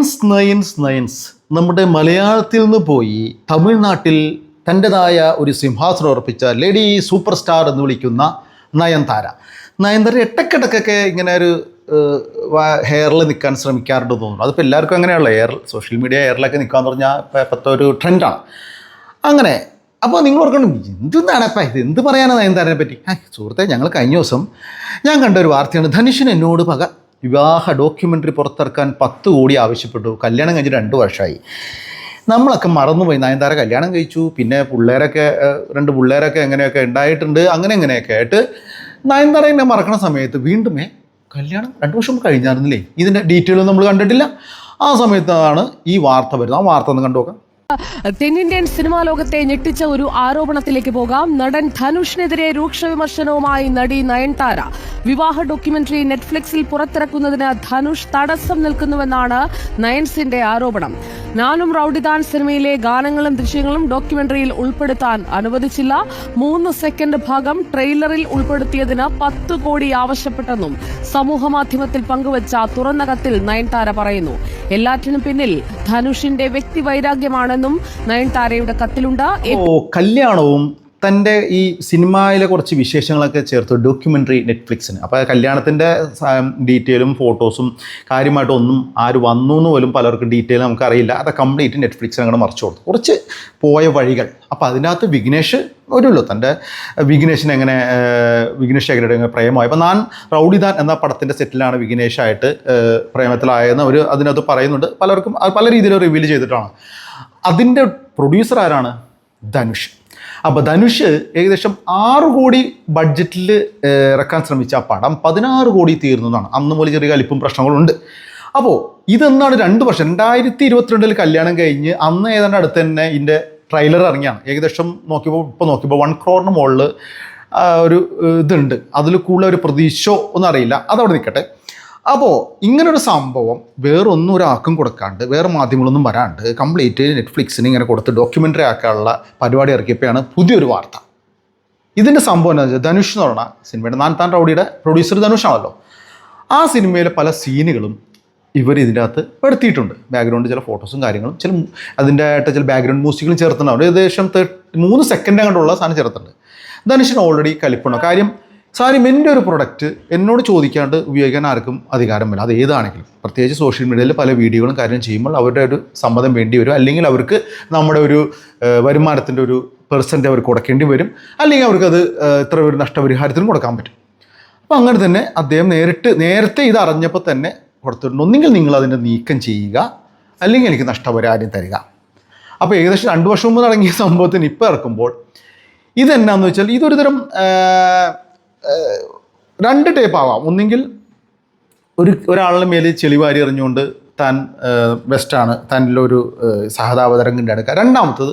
നയൻസ് നയൻസ് നയൻസ് നമ്മുടെ മലയാളത്തിൽ നിന്ന് പോയി തമിഴ്നാട്ടിൽ തന്റെതായ ഒരു സിംഹാസനം ഉറപ്പിച്ച ലേഡി സൂപ്പർ സ്റ്റാർ എന്ന് വിളിക്കുന്ന നയൻതാര. നയൻതാര ഇടക്കിടക്കൊക്കെ ഇങ്ങനെ ഒരു ഹെയറിൽ നിൽക്കാൻ ശ്രമിക്കാറുണ്ട് തോന്നുന്നു. അതിപ്പോൾ എല്ലാവർക്കും അങ്ങനെയുള്ള എയർ സോഷ്യൽ മീഡിയ എയറിലൊക്കെ നിൽക്കാന്ന് പറഞ്ഞാൽ ഇപ്പോഴത്തെ ഒരു ട്രെൻഡാണ്. അങ്ങനെ അപ്പോൾ നിങ്ങൾ ഓർക്കണം എന്തെന്നാണ് അപ്പം ഇത്? എന്ത് പറയാനാണ് നയൻതാരനെ പറ്റി? സുഹൃത്തെ ഞങ്ങൾ കഴിഞ്ഞ ദിവസം ഞാൻ കണ്ട ഒരു വാർത്തയാണ്. ധനുഷിന് എന്നോട് പക വിവാഹ ഡോക്യുമെന്ററി പുറത്തിറക്കാൻ പത്ത് കോടി ആവശ്യപ്പെട്ടു. കല്യാണം കഴിഞ്ഞ് രണ്ട് വർഷമായി നമ്മളൊക്കെ മറന്നുപോയി. നയൻതാര കല്യാണം കഴിച്ചു. പിന്നെ പിള്ളേരൊക്കെ രണ്ട് പിള്ളേരൊക്കെ എങ്ങനെയൊക്കെ ഉണ്ടായിട്ടുണ്ട്. അങ്ങനെ എങ്ങനെയൊക്കെ ആയിട്ട് നയൻതാര എന്നെ മറക്കണ സമയത്ത് വീണ്ടുമേ കല്യാണം രണ്ട് വർഷം കഴിഞ്ഞായിരുന്നില്ലേ? ഇതിന്റെ ഡീറ്റെയിൽ നമ്മൾ കണ്ടിട്ടില്ല. ആ സമയത്താണ് ഈ വാർത്ത വരുന്നത്. ആ വാർത്ത ഒന്ന് കണ്ടു നോക്കാം. തെന്നിന്ത്യൻ സിനിമാ ലോകത്തെ ഞെട്ടിച്ച ഒരു ആരോപണത്തിലേക്ക് പോകാം. നടൻ ധനുഷിനെതിരെ രൂക്ഷ വിമർശനവുമായി നടി നയൻതാര. വിവാഹ ഡോക്യുമെന്ററി നെറ്റ്ഫ്ലിക്സിൽ പുറത്തിറക്കുന്നതിന് ധനുഷ് തടസ്സം നിൽക്കുന്നുവെന്നാണ് നയൻസിന്റെ ആരോപണം. നാനും റൌഡിദാൻ സിനിമയിലെ ഗാനങ്ങളും ദൃശ്യങ്ങളും ഡോക്യുമെന്ററിയിൽ ഉൾപ്പെടുത്താൻ അനുവദിച്ചില്ല. മൂന്ന് സെക്കൻഡ് ഭാഗം ട്രെയിലറിൽ ഉൾപ്പെടുത്തിയതിന് പത്ത് കോടി ആവശ്യപ്പെട്ടെന്നും സമൂഹമാധ്യമത്തിൽ പങ്കുവച്ച തുറന്ന കത്തിൽ നയൻതാര പറയുന്നു. എല്ലാറ്റിനും പിന്നിൽ ധനുഷിന്റെ വ്യക്തിവൈരാഗ്യമാണെന്നും നയൻതാരയുടെ കത്തിലുണ്ട്. ഓ കല്യാണവും തന്റെ ഈ സിനിമയിലെ കുറച്ച് വിശേഷങ്ങളൊക്കെ ചേർത്ത് ഡോക്യുമെന്ററി നെറ്റ്ഫ്ലിക്സിന്. അപ്പോൾ കല്യാണത്തിന്റെ ഡീറ്റെയിലും ഫോട്ടോസും കാര്യമായിട്ടൊന്നും ആര് വന്നു എന്ന് പോലും പലർക്കും ഡീറ്റെയിൽ നമുക്കറിയില്ല. അത് കംപ്ലീറ്റ് നെറ്റ്ഫ്ലിക്സിന് അങ്ങോട്ട് മറിച്ചു കൊടുത്തു. കുറച്ച് പോയ വഴികൾ. അപ്പോൾ അതിനകത്ത് വിഘ്നേഷ് വരുമല്ലോ തന്റെ വിഘ്നേഷിനെ എങ്ങനെ ഏഹ്, വിഘ്നേഷ് ശേഖരയുടെ എങ്ങനെ പ്രേമമായി. അപ്പോൾ ഞാൻ റൗഡിദാൻ എന്ന പടത്തിന്റെ സെറ്റിലാണ് വിഘ്നേഷായിട്ട് പ്രേമത്തിലായെന്ന് അവർ അതിനകത്ത് പറയുന്നുണ്ട്. പലർക്കും പല രീതിയിൽ റിവീൽ ചെയ്തിട്ടാണ്. അതിന്റെ പ്രൊഡ്യൂസർ ആരാണ്? ധനുഷ്. അപ്പോൾ ധനുഷ് ഏകദേശം ആറ് കോടി ബഡ്ജറ്റിൽ ഇറക്കാൻ ശ്രമിച്ച ആ പടം പതിനാറ് കോടി തീർന്നതാണ് അന്ന് മുതൽ ചെറിയ കലിപ്പും പ്രശ്നങ്ങളുണ്ട്. അപ്പോൾ ഇതെന്നാണ് രണ്ട് വർഷം. രണ്ടായിരത്തി ഇരുപത്തിരണ്ടിൽ കല്യാണം കഴിഞ്ഞ് അന്ന് ഏതാണ്ട് അടുത്ത് തന്നെ ഇതിന്റെ ട്രെയിലർ ഇറങ്ങിയാണ്. ഏകദേശം നോക്കിയപ്പോൾ ഇപ്പോൾ നോക്കിയപ്പോൾ വൺ ക്രോറിന് മുകളിൽ ഒരു ഇതുണ്ട്. അതിൽ കൂടുതൽ ഒരു പ്രതീക്ഷയോ ഒന്നും അറിയില്ല. അതവിടെ നിൽക്കട്ടെ. അപ്പോൾ ഇങ്ങനൊരു സംഭവം വേറൊന്നും ഒരാൾക്കും കൊടുക്കാണ്ട് വേറെ മാധ്യമങ്ങളൊന്നും വരാണ്ട് കംപ്ലീറ്റ് നെറ്റ്ഫ്ലിക്സിന് ഇങ്ങനെ കൊടുത്ത് ഡോക്യുമെന്ററി ആക്കാനുള്ള പരിപാടി ഇറക്കിയപ്പോഴാണ് പുതിയൊരു വാർത്ത. ഇതിന്റെ സംഭവം എന്താ വെച്ചാൽ ധനുഷ് എന്ന് പറഞ്ഞ സിനിമയുടെ നാൻ താൻ റൗഡിയുടെ പ്രൊഡ്യൂസർ ധനുഷാണല്ലോ ആ സിനിമയിലെ പല സീനുകളും ഇവർ ഇതിന്റെ അകത്ത് പെടുത്തിയിട്ടുണ്ട്. ബാക്ക്ഗ്രൗണ്ട് ചില ഫോട്ടോസും കാര്യങ്ങളും ചില അതിന്റെ ആയിട്ട് ചില ബാക്ക്ഗ്രൗണ്ട് മ്യൂസിക്കുകളും ചേർത്തിട്ടുണ്ട് ഏകദേശം മൂന്ന് സെക്കൻഡ് കണ്ടുള്ള സാധനം ചേർത്തിട്ടുണ്ട്. ധനുഷിന് ഓൾറെഡി കലിപ്പുണ്ടോ. കാര്യം സാരിം എന്റെ ഒരു പ്രൊഡക്റ്റ് എന്നോട് ചോദിക്കാണ്ട് ഉപയോഗിക്കാൻ ആർക്കും അധികാരമില്ല. അത് ഏതാണെങ്കിലും. പ്രത്യേകിച്ച് സോഷ്യൽ മീഡിയയിൽ പല വീഡിയോകളും കാര്യം ചെയ്യുമ്പോൾ അവരുടെ ഒരു സമ്മതം വേണ്ടി വരും. അല്ലെങ്കിൽ അവർക്ക് നമ്മുടെ ഒരു വരുമാനത്തിന്റെ ഒരു പെർസെന്റ് അവർക്ക് കൊടുക്കേണ്ടി വരും. അല്ലെങ്കിൽ അവർക്കത് ഇത്ര ഒരു നഷ്ടപരിഹാരത്തിനും കൊടുക്കാൻ പറ്റും. അപ്പോൾ അങ്ങനെ തന്നെ അദ്ദേഹം നേരിട്ട് നേരത്തെ ഇത് അറിഞ്ഞപ്പോൾ തന്നെ കൊടുത്തിട്ടുണ്ട്. ഒന്നുകിൽ നിങ്ങൾ അതിന്റെ നീക്കം ചെയ്യുക. അല്ലെങ്കിൽ എനിക്ക് നഷ്ടപരിഹാരം തരിക. അപ്പോൾ ഏകദേശം രണ്ട് വർഷം മുമ്പ് തുടങ്ങിയ സംഭവത്തിന് ഇപ്പോൾ ഇറക്കുമ്പോൾ ഇതെന്നാന്ന് വെച്ചാൽ ഇതൊരു തരം രണ്ട് ടൈപ്പ് ആവാം. ഒന്നെങ്കിൽ ഒരു ഒരാളുടെ മേലെ ചെളിവാരി എറിഞ്ഞുകൊണ്ട് താൻ ബെസ്റ്റാണ് തന്നിലൊരു സഹതാപതരംഗിന്റെ അടുക്കുക രണ്ടാമത്തത്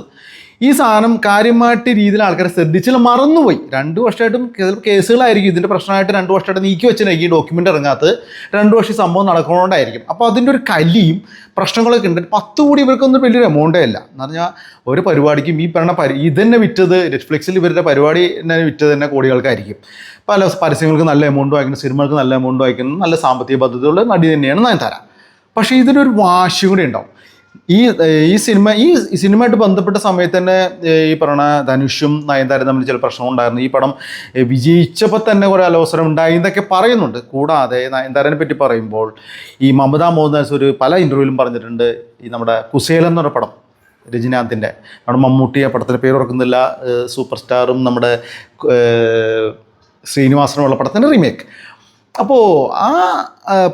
ഈ സാധനം കാര്യമായിട്ട് രീതിയിൽ ആൾക്കാരെ ശ്രദ്ധിച്ചില്ല മറന്നുപോയി. രണ്ട് വർഷമായിട്ടും ചിലപ്പോൾ കേസുകളായിരിക്കും. ഇതിന്റെ പ്രശ്നമായിട്ട് രണ്ട് വർഷമായിട്ട് നീക്കി വെച്ചിട്ടുണ്ടെങ്കിൽ ഈ ഡോക്യുമെന്റ് ഇറങ്ങാത്തത്. രണ്ട് വർഷം സംഭവം നടക്കുന്നതുകൊണ്ടായിരിക്കും. അപ്പോൾ അതിന്റെ ഒരു കലിയും പ്രശ്നങ്ങളൊക്കെ ഉണ്ട്. പത്ത് കോടി ഇവർക്കൊന്നും വലിയൊരു എമൗണ്ടേ അല്ല എന്ന് പറഞ്ഞാൽ ഒരു പരിപാടിക്കും ഈ പറഞ്ഞ പരി ഇതന്നെ വിറ്റത് നെറ്റ്ഫ്ലിക്സിൽ ഇവരുടെ പരിപാടി തന്നെ വിറ്റത് തന്നെ കോടികൾക്കായിരിക്കും. പല പരസ്യങ്ങൾക്ക് നല്ല എമൗണ്ട് വായിക്കുന്നു സിനിമകൾക്ക് നല്ല എമൗണ്ട് വായിക്കുന്നു നല്ല സാമ്പത്തിക പദ്ധതിയുള്ള നടി തന്നെയാണ് ഞാൻ നയൻതാര. പക്ഷേ ഇതിനൊരു വാശി കൂടി ഉണ്ടാവും. ഈ ഈ സിനിമ ഈ സിനിമയായിട്ട് ബന്ധപ്പെട്ട സമയത്ത് തന്നെ ഈ പറഞ്ഞ ധനുഷും നയൻതാരും തമ്മിൽ ചില പ്രശ്നം ഉണ്ടായിരുന്നു. ഈ പടം വിജയിച്ചപ്പോൾ തന്നെ കുറേ അലോസരം ഉണ്ടായി എന്നൊക്കെ പറയുന്നുണ്ട്. കൂടാതെ നയൻതാരനെ പറ്റി പറയുമ്പോൾ ഈ മമതാ മോഹൻദാസ് ഒരു പല ഇന്റർവ്യൂവിലും പറഞ്ഞിട്ടുണ്ട്. ഈ നമ്മുടെ കുസേലം എന്നൊരു പടം രജനീകാന്തിന്റെ നമ്മുടെ മമ്മൂട്ടി ആ പടത്തിന്റെ പേര് ഓർക്കുന്നില്ല. സൂപ്പർ സ്റ്റാറും നമ്മുടെ ശ്രീനിവാസനുമുള്ള പടത്തിന്റെ റീമേക്ക് അപ്പോൾ ആ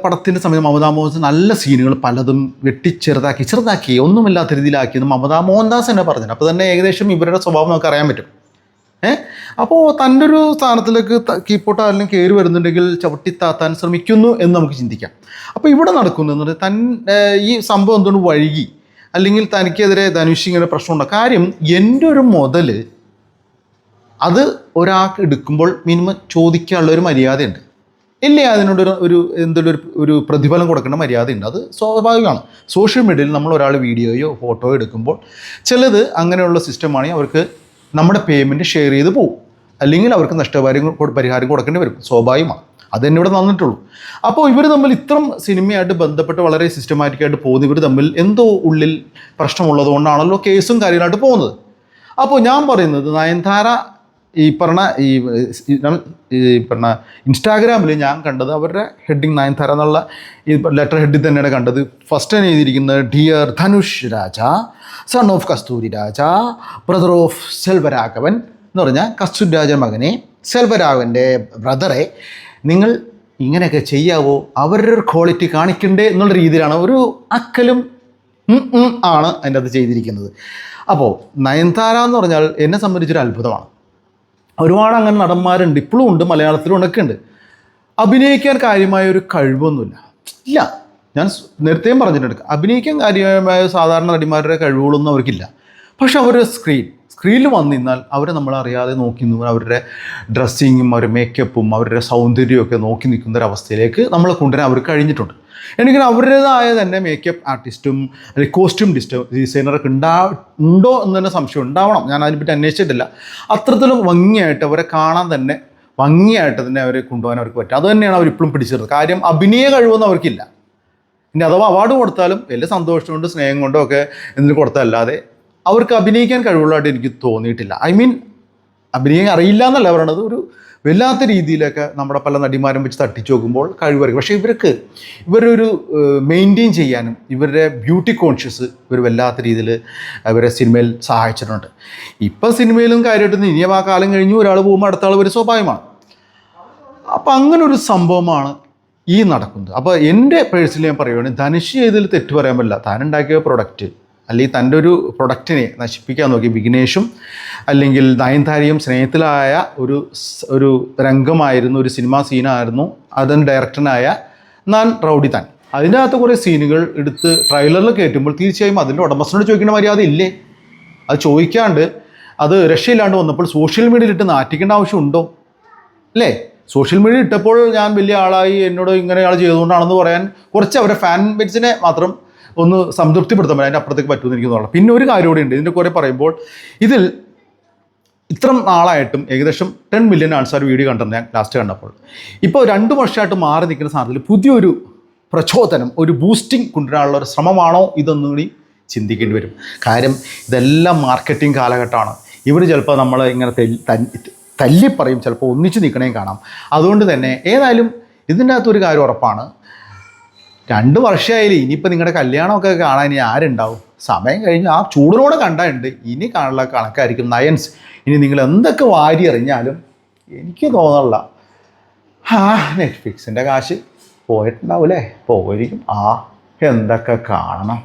പടത്തിന്റെ സമയത്ത് മമതാ മോഹൻദാസ് നല്ല സീനുകൾ പലതും വെട്ടിച്ചെറുതാക്കി ചെറുതാക്കി ഒന്നുമില്ലാത്ത രീതിയിലാക്കി എന്ന് മമതാ മോഹൻദാസ് തന്നെ പറഞ്ഞു അപ്പോൾ തന്നെ ഏകദേശം ഇവരുടെ സ്വഭാവം നമുക്ക് അറിയാൻ പറ്റും. ഏ? അപ്പോൾ തന്റെ ഒരു സ്ഥാനത്തിലേക്ക് കീപ്പോട്ട് ആരെങ്കിലും കയറി വരുന്നുണ്ടെങ്കിൽ ചവിട്ടി താത്താൻ ശ്രമിക്കുന്നു എന്ന് നമുക്ക് ചിന്തിക്കാം. അപ്പോൾ ഇവിടെ നടക്കുന്നത് തൻ ഈ സംഭവം എന്തുകൊണ്ട് വഴുകി? അല്ലെങ്കിൽ തനിക്കെതിരെ ധനുഷ് ഇങ്ങനെ പ്രശ്നമുണ്ടോ? കാര്യം എന്റെ ഒരു മുതൽ അത് ഒരാൾക്ക് എടുക്കുമ്പോൾ മിനിമം ചോദിക്കാനുള്ള ഒരു മര്യാദയുണ്ട്. ഇല്ലേ അതിനോട് ഒരു എന്തൊരു ഒരു പ്രതിഫലം കൊടുക്കേണ്ട മര്യാദയുണ്ട്. അത് സ്വാഭാവികമാണ്. സോഷ്യൽ മീഡിയയിൽ നമ്മൾ ഒരാൾ വീഡിയോയോ ഫോട്ടോയോ എടുക്കുമ്പോൾ ചിലത് അങ്ങനെയുള്ള സിസ്റ്റമാണെങ്കിൽ അവർക്ക് നമ്മുടെ പേയ്മെന്റ് ഷെയർ ചെയ്ത് പോകും അല്ലെങ്കിൽ അവർക്ക് നഷ്ടപരിഹാരം പരിഹാരം കൊടുക്കേണ്ടി വരും. സ്വാഭാവികമാണ്. അത് തന്നെ ഇവിടെ തന്നിട്ടുള്ളൂ അപ്പോൾ ഇവർ തമ്മിൽ ഇത്രയും സിനിമയായിട്ട് ബന്ധപ്പെട്ട് വളരെ സിസ്റ്റമാറ്റിക്കായിട്ട് പോകുന്ന ഇവർ തമ്മിൽ എന്തോ ഉള്ളിൽ പ്രശ്നമുള്ളതുകൊണ്ടാണല്ലോ കേസും കാര്യങ്ങളായിട്ട് പോകുന്നത്. അപ്പോൾ ഞാൻ പറയുന്നത് നയൻതാര ഈ പറഞ്ഞ ഈ ഈ പറഞ്ഞ ഇൻസ്റ്റാഗ്രാമിൽ ഞാൻ കണ്ടത് അവരുടെ ഹെഡിങ് നയൻതാര എന്നുള്ള ഈ ലെറ്റർ ഹെഡിൽ തന്നെയാണ് കണ്ടത്. ഫസ്റ്റ് തന്നെ എഴുതിയിരിക്കുന്നത് dear Dhanush Raja son of Kasthuri Raja brother of Selvaraghavan എന്ന് പറഞ്ഞാൽ കസ്തൂരി രാജ മകനെ സെൽവരാഘവന്റെ ബ്രദറെ നിങ്ങൾ ഇങ്ങനെയൊക്കെ ചെയ്യാവോ? അവരുടെ ഒരു ക്വാളിറ്റി കാണിക്കണ്ടേ എന്നുള്ള രീതിയിലാണ് ഒരു അക്കലും ആണ് അതിന്റെ അത് ചെയ്തിരിക്കുന്നത്. അപ്പോൾ നയൻതാര എന്ന് പറഞ്ഞാൽ എന്നെ സംബന്ധിച്ചൊരു അത്ഭുതമാണ്. ഒരുപാട് അങ്ങനെ നടന്മാരുണ്ട് ഇപ്പോഴും ഉണ്ട് മലയാളത്തിലും ഉണ്ടൊക്കെ ഉണ്ട് അഭിനയിക്കാൻ കാര്യമായ ഒരു കഴിവൊന്നുമില്ല. ഇല്ല. ഞാൻ നേരത്തെയും പറഞ്ഞിട്ടുണ്ട്. അഭിനയിക്കാൻ കാര്യമായ സാധാരണ നടിമാരുടെ കഴിവുകളൊന്നും അവർക്കില്ല. പക്ഷെ അവരുടെ സ്ക്രീൻ സ്ക്രീനിൽ വന്നു നിന്നാൽ അവരെ നമ്മൾ അറിയാതെ നോക്കി നിന്ന്. അവരുടെ ഡ്രസ്സിങ്ങും അവരുടെ മേക്കപ്പും അവരുടെ സൗന്ദര്യമൊക്കെ നോക്കി നിൽക്കുന്ന ഒരു അവസ്ഥയിലേക്ക് നമ്മളെ കൊണ്ടുവരാൻ അവർക്ക് കഴിഞ്ഞിട്ടുണ്ട്. എനിക്ക് അവരുടേതായ തന്നെ മേക്കപ്പ് ആർട്ടിസ്റ്റും അല്ലെങ്കിൽ കോസ്റ്റ്യൂം ഡിസ്റ്റ ഡിസൈനറൊക്കെ ഉണ്ടാ ഉണ്ടോ എന്ന് തന്നെ സംശയം ഉണ്ടാവണം. ഞാൻ അതിനെപ്പറ്റി അന്വേഷിച്ചിട്ടില്ല. അത്രത്തിലും ഭംഗിയായിട്ട് അവരെ കാണാൻ തന്നെ ഭംഗിയായിട്ട് തന്നെ അവരെ കൊണ്ടുപോകാൻ അവർക്ക് പറ്റും. അത് തന്നെയാണ് അവർ ഇപ്പോഴും പിടിച്ചിരുന്നത്. കാര്യം അഭിനയ കഴിവൊന്നും അവർക്കില്ല. ഇനി അഥവാ അവാർഡ് കൊടുത്താലും വലിയ സന്തോഷം കൊണ്ട് സ്നേഹം കൊണ്ടോ ഒക്കെ എന്തിനു കൊടുത്തല്ലാതെ അവർക്ക് അഭിനയിക്കാൻ കഴിവുള്ളതായിട്ട് എനിക്ക് തോന്നിയിട്ടില്ല. ഐ മീൻ അഭിനയം അറിയില്ല എന്നല്ല പറയണത്. ഒരു വല്ലാത്ത രീതിയിലൊക്കെ നമ്മുടെ പല നടിമാരും വെച്ച് തട്ടിച്ചു നോക്കുമ്പോൾ കഴിവറിയും. പക്ഷേ ഇവർക്ക് ഇവരൊരു മെയിന്റെയിൻ ചെയ്യാനും ഇവരുടെ ബ്യൂട്ടി കോൺഷ്യസ് ഇവർ വല്ലാത്ത രീതിയിൽ അവരെ സിനിമയിൽ സഹായിച്ചിട്ടുണ്ട്. ഇപ്പം സിനിമയിലും കാര്യമായിട്ട് ഇനിയും ആ കാലം കഴിഞ്ഞു ഒരാൾ പോകുമ്പോൾ അടുത്ത ആൾ ഒരു സ്വാഭാവികമാണ്. അപ്പം അങ്ങനെ ഒരു സംഭവമാണ് ഈ നടക്കുന്നത്. അപ്പോൾ എന്റെ പേഴ്സണലി ഞാൻ പറയുകയാണെങ്കിൽ ധനുഷ് ചെയ്തതിൽ തെറ്റ് പറയാൻ പറ്റില്ല. താൻ ഉണ്ടാക്കിയ പ്രൊഡക്റ്റ് അല്ലെങ്കിൽ തന്റെ ഒരു പ്രൊഡക്റ്റിനെ നശിപ്പിക്കാൻ നോക്കി വിഘ്നേഷും അല്ലെങ്കിൽ നയൻതാരയും സ്നേഹത്തിലായ ഒരു ഒരു രംഗമായിരുന്നു ഒരു സിനിമാ സീനായിരുന്നു അതിന് ഡയറക്ടറിനായ നാൻ റൗഡി താൻ. അതിനകത്ത് കുറേ സീനുകൾ എടുത്ത് ട്രെയിലറിൽ കയറ്റുമ്പോൾ തീർച്ചയായും അതിന്റെ ഉടമസ്ഥനോട് ചോദിക്കേണ്ട മര്യാദ ഇല്ലേ? അത് ചോദിക്കാണ്ട് അത് രക്ഷയില്ലാണ്ട് വന്നപ്പോൾ സോഷ്യൽ മീഡിയയിൽ ഇട്ട് നാറ്റിക്കേണ്ട ആവശ്യമുണ്ടോ അല്ലേ? സോഷ്യൽ മീഡിയ ഇട്ടപ്പോൾ ഞാൻ വലിയ ആളായി എന്നോട് ഇങ്ങനെ ആൾ ചെയ്തുകൊണ്ടാണെന്ന് പറയാൻ കുറച്ച് അവരെ ഫാൻ ബേസിനെ മാത്രം ഒന്ന് സംതൃപ്തിപ്പെടുത്താൻ പറ്റും അതിന്റെ അപ്പുറത്തേക്ക് പറ്റുമെന്ന് എനിക്ക് തോന്നുന്നു. പിന്നെ ഒരു കാര്യം കൂടി ഉണ്ട് ഇതിന്റെ കുറേ പറയുമ്പോൾ ഇതിൽ ഇത്ര നാളായിട്ടും ഏകദേശം ടെൻ മില്യൺ ആൾക്കാർ വീഡിയോ കണ്ടിരുന്നു ഞാൻ ലാസ്റ്റ് കണ്ടപ്പോൾ. ഇപ്പോൾ രണ്ട് വർഷമായിട്ട് മാറി നിൽക്കുന്ന സാധനത്തിൽ പുതിയൊരു പ്രചോദനം ഒരു ബൂസ്റ്റിംഗ് കൊണ്ടുവരാനുള്ള ഒരു ശ്രമമാണോ ഇതൊന്നും കൂടി ചിന്തിക്കേണ്ടി വരും. കാര്യം ഇതെല്ലാം മാർക്കറ്റിംഗ് കാലഘട്ടമാണ്. ഇവർ ചിലപ്പോൾ നമ്മൾ ഇങ്ങനെ തല്ലിപ്പറയും തല്ലി പറയും ചിലപ്പോൾ ഒന്നിച്ച് നിൽക്കണേയും കാണാം. അതുകൊണ്ട് തന്നെ ഏതായാലും ഇതിന്റെ അകത്തൊരു കാര്യം ഉറപ്പാണ്. രണ്ട് വർഷമായാലും ഇനിയിപ്പോൾ നിങ്ങളുടെ കല്യാണമൊക്കെ കാണാൻ ഇനി ആരുണ്ടാവും? സമയം കഴിഞ്ഞ് ആ ചൂടിനോടെ കണ്ടുണ്ട് ഇനി കാണുള്ള കണക്കായിരിക്കും നയൻസ്. ഇനി നിങ്ങൾ എന്തൊക്കെ വാരി എറിഞ്ഞാലും എനിക്ക് തോന്നണില്ല. ആ നെറ്റ്ഫ്ലിക്സിന്റെ കാശ് പോയിട്ടുണ്ടാവൂലേ? പോയിരിക്കും. ആ എന്തൊക്കെ കാണണം.